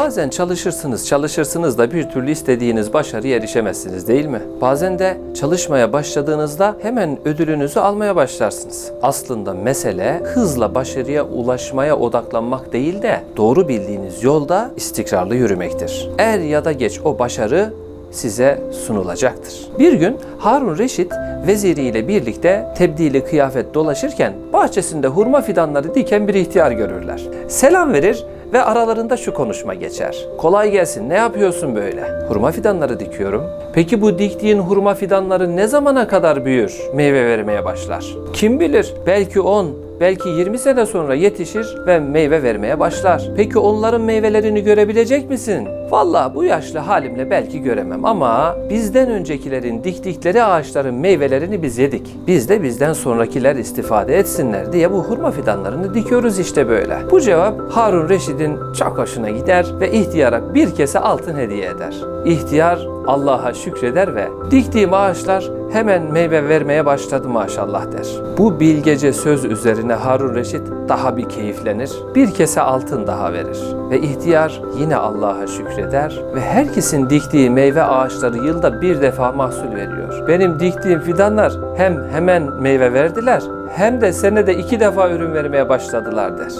Bazen çalışırsınız, çalışırsınız da bir türlü istediğiniz başarıya erişemezsiniz değil mi? Bazen de çalışmaya başladığınızda hemen ödülünüzü almaya başlarsınız. Aslında mesele hızla başarıya ulaşmaya odaklanmak değil de doğru bildiğiniz yolda istikrarlı yürümektir. Er ya da geç o başarı size sunulacaktır. Bir gün Harun Reşit veziriyle birlikte tebdili kıyafet dolaşırken bahçesinde hurma fidanları diken bir ihtiyar görürler. Selam verir ve aralarında şu konuşma geçer. Kolay gelsin ne yapıyorsun böyle? Hurma fidanları dikiyorum. Peki bu diktiğin hurma fidanları ne zamana kadar büyür, meyve vermeye başlar? Kim bilir belki 10, belki 20 sene sonra yetişir ve meyve vermeye başlar. Peki onların meyvelerini görebilecek misin? Vallahi bu yaşlı halimle belki göremem ama bizden öncekilerin diktikleri ağaçların meyvelerini biz yedik. Biz de bizden sonrakiler istifade etsinler diye bu hurma fidanlarını dikiyoruz işte böyle. Bu cevap Harun Reşid'in çok hoşuna gider ve ihtiyara bir kese altın hediye eder. İhtiyar Allah'a şükreder ve diktiğim ağaçlar hemen meyve vermeye başladı maşallah der. Bu bilgece söz üzerine Harun Reşit daha bir keyiflenir, bir kese altın daha verir ve ihtiyar yine Allah'a şükreder ve herkesin diktiği meyve ağaçları yılda bir defa mahsul veriyor. Benim diktiğim fidanlar hem hemen meyve verdiler hem de senede iki defa ürün vermeye başladılar der.